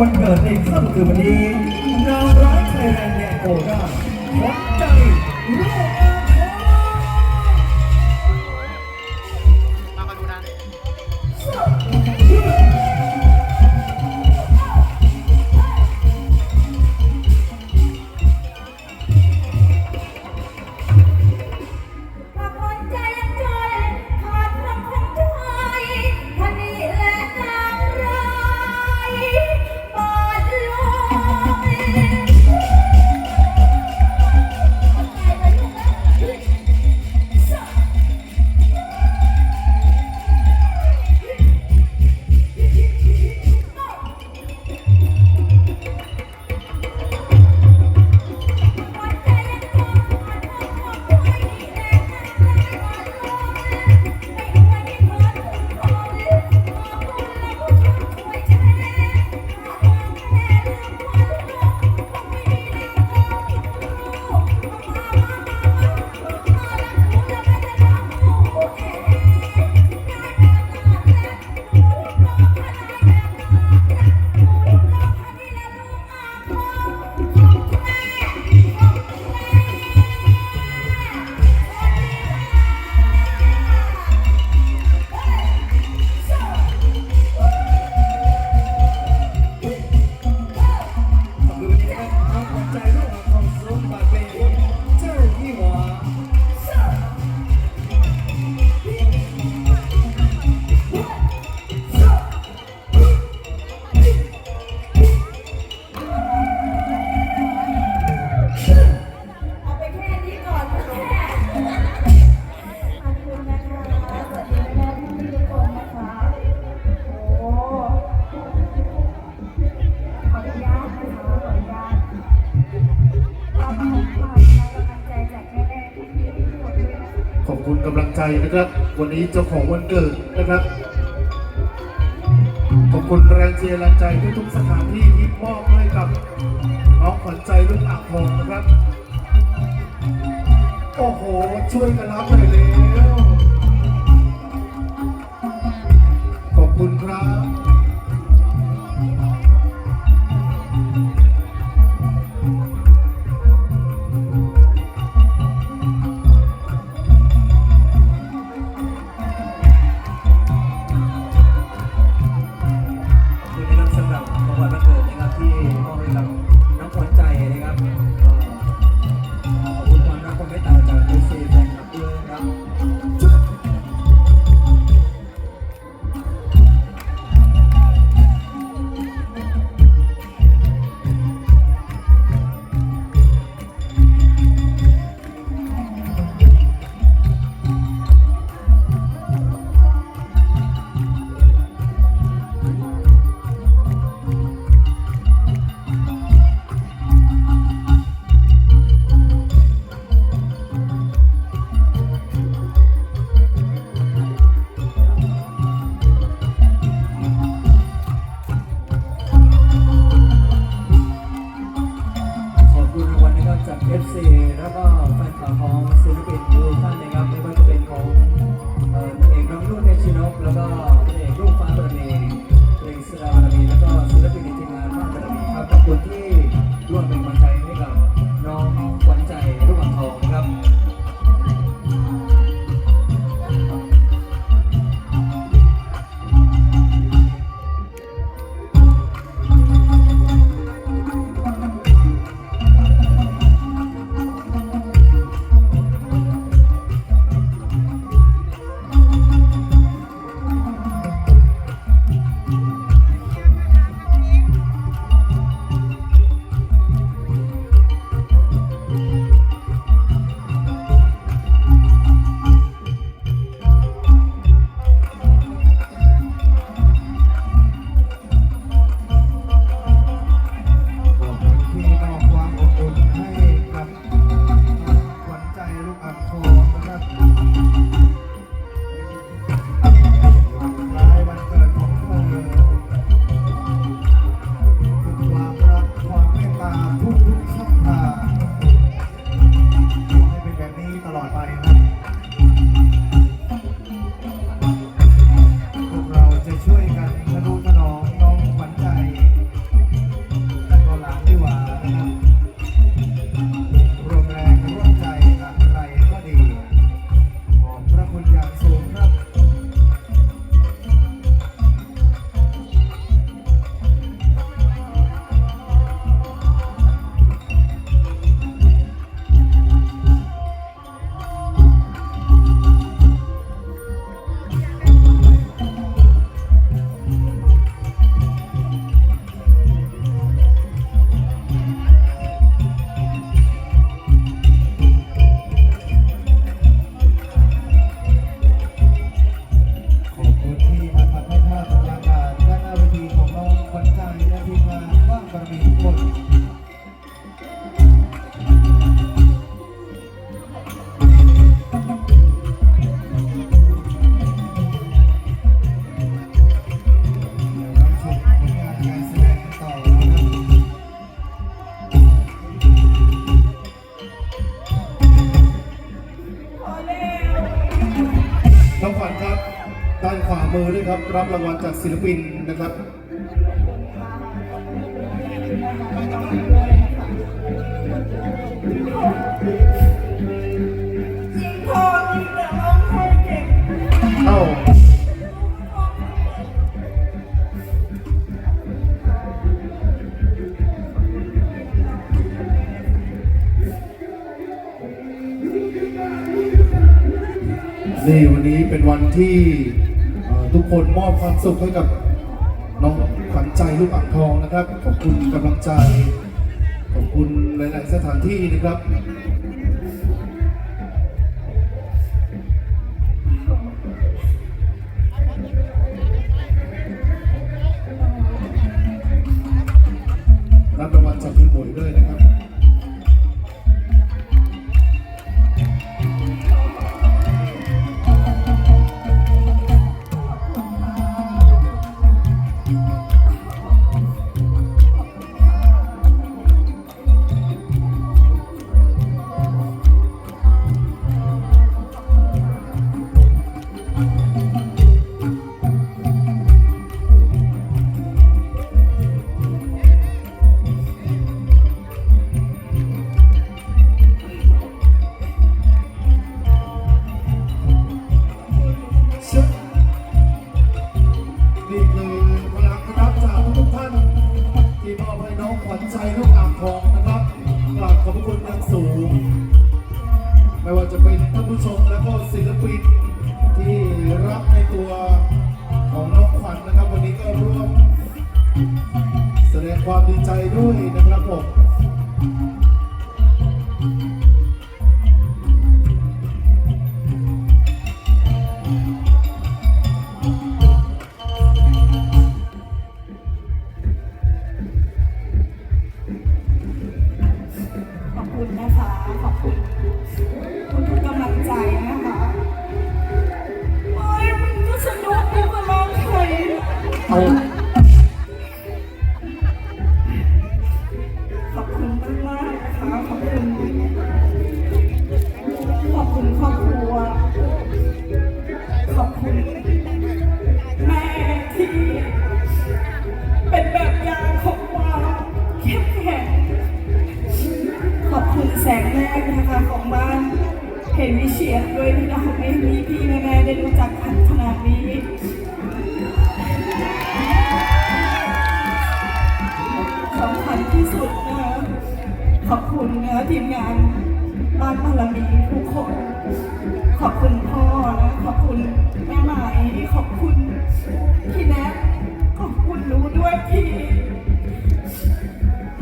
วันเกิดในค่ำคืนวันนี้ดาวร้ายไทยแรงแดนโกด้าวัใจโลก คุณกำลังใจนะครับ วันนี้เจ้าของวันเกิดนะครับ ขอบคุณแรงเชียร์แรงใจทุกสถานที่ที่มอบให้กับน้องขวัญใจลูกอักงทองนะครับ โอ้โห ช่วยกันรับหน่อยเร็วขอบคุณครับ รับรางวัลจากศิลปินนะครับยิงพอยิงแต่ร้องไห้เก่งเอ้านี่วันนี้เป็นวันที่ ทุกคนมอบความสุขให้กับน้องขวัญใจลูกอ่างทองนะครับ ขอบคุณกำลังใจ ขอบคุณหลาย ๆ สถานที่นะครับ เป็นท่านผู้ชมและก็ศิลปินที่รับในตัวของน้องขวัญนะครับ วันนี้ก็ร่วม แสดงความดีใจด้วยนะครับผม ขอบคุณพ่อนะ ขอบคุณแม่หมายขอบคุณพี่แนทขอบคุณหนูด้วยที่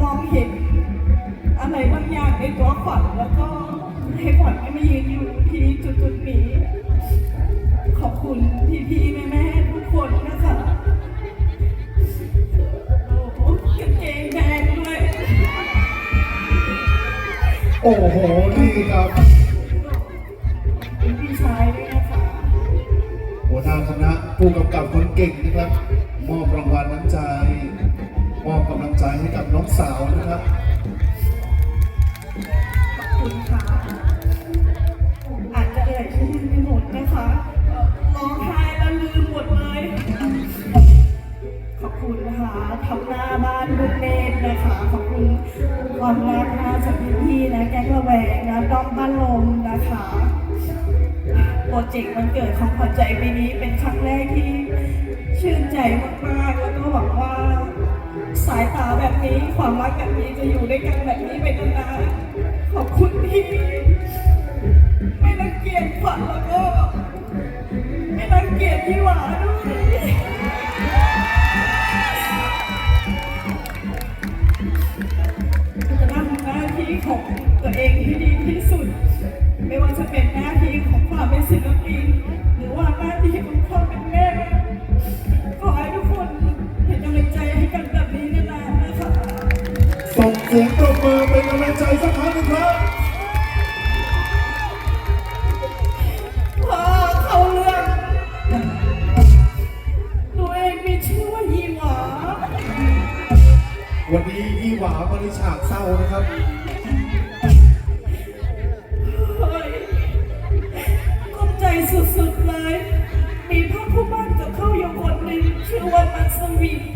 มองเห็นอะไรบางอย่างในตัวขวัญแล้วก็ให้ขวัญไมายืนอยู่ที่จุดจุดๆนี้ ขอบคุณพี่ๆแม่ๆทุกคนนะคะโอ้กางเกงแดงด้วย โอ้โห นี่ครับ ผู้กำกับคนเก่งนะครับ มอบรางวัลน้ำใจ มอบกำลังใจให้กับน้องสาวนะครับขอบคุณค่ะอาจจะเอ่ยชื่อไม่หมดนะคะร้องไห้แล้วลืมหมดเลย ขอบคุณนะคะทำหน้าบ้านบุญเนตรนะคะ ขอบคุณความรักนะจากพี่ๆนะแก๊งระแวงนะด้อมบ้านลมนะคะ รเจกต์วันเกิดของขวัญใจปีนี้เป็นครั้งแรกที่ชื่นใจมากๆ แล้วก็หวังว่า สายตาแบบนี้ความรักแบบนี้จะอยู่ด้วยกันแบบนี้ไปนานๆขอบคุณที่ไม่รังเกียจขวัญแล้วก็ไม่รังเกียจพี่หวาด้วยจะทำหน้าที่ของตัวเองที่ดีที่สุด ไม่ว่าจะเป็นหน้าที่ของ Thank you. ตัวมัสวิน